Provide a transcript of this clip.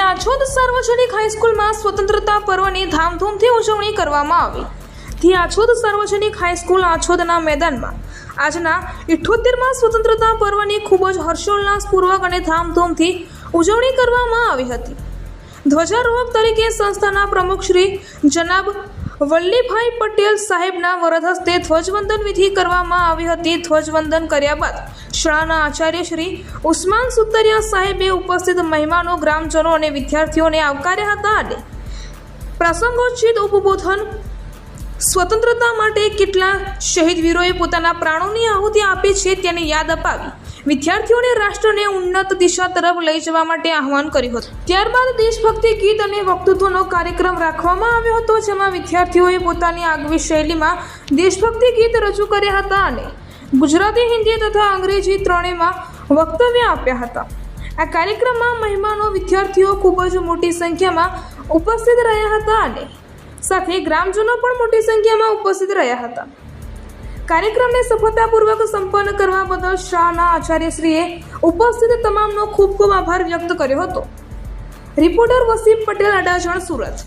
આછોદ સાર્વજનિક હાઈસ્કૂલમાં સ્વતંત્રતા પર્વની ધામધૂમથી ઉજવણી કરવામાં આવી. ધી આછોદ સાર્વજનિક હાઈસ્કૂલ આછોદના મેદાનમાં આજના ઇઠ્ઠોતેરમાં સ્વતંત્રતા પર્વની ખૂબ જ હર્ષોલ્લાસપૂર્વક અને ધામધૂમથી ઉજવણી કરવામાં આવી હતી. ધ્વજારોહક તરીકે સંસ્થાના પ્રમુખ શ્રી જનાબ વલ્લીભાઈ પટેલ સાહેબના વરદ હસ્તે ધ્વજવંદન વિધિ કરવામાં આવી હતી. ધ્વજવંદન કર્યા બાદ શાળાના આચાર્ય શ્રી ઉસ્માન સુતરિયા સાહેબે ઉપસ્થિત મહેમાનો, ગ્રામજનો અને વિદ્યાર્થીઓને આવકાર્યા હતા અને પ્રસંગોચિત ઉપબોધન સ્વતંત્રતા માટે કેટલા શહીદ વીરોએ પોતાના પ્રાણોની આહુતિ આપી છે તેને યાદ અપાવી. વિદ્યાર્થીઓને રાષ્ટ્રને ઉન્નત દિશા તરફ લઈ જવા માટે આહવાન કર્યું હતું. ત્યારબાદ દેશભક્તિ ગીત અને વક્તૃત્વનો કાર્યક્રમ રાખવામાં આવ્યો હતો, જેમાં વિદ્યાર્થીઓએ પોતાની આગવી શૈલીમાં દેશભક્તિ ગીત રજૂ કર્યા હતા અને ગુજરાતી, હિન્દી તથા અંગ્રેજી ત્રણેયમાં વક્તવ્ય આપ્યા હતા. આ કાર્યક્રમમાં મહેમાનો, વિદ્યાર્થીઓ ખૂબ જ મોટી સંખ્યામાં ઉપસ્થિત રહ્યા હતા અને સાથે ગ્રામજનો પણ મોટી સંખ્યામાં ઉપસ્થિત રહ્યા હતા. કાર્યક્રમને સફળતાપૂર્વક સંપન્ન કરવા બદલ શાહના આચાર્યશ્રીએ ઉપસ્થિત તમામનો ખૂબ ખૂબ આભાર વ્યક્ત કર્યો હતો. રિપોર્ટર વસીમ પટેલ, અડાજણ, સુરત.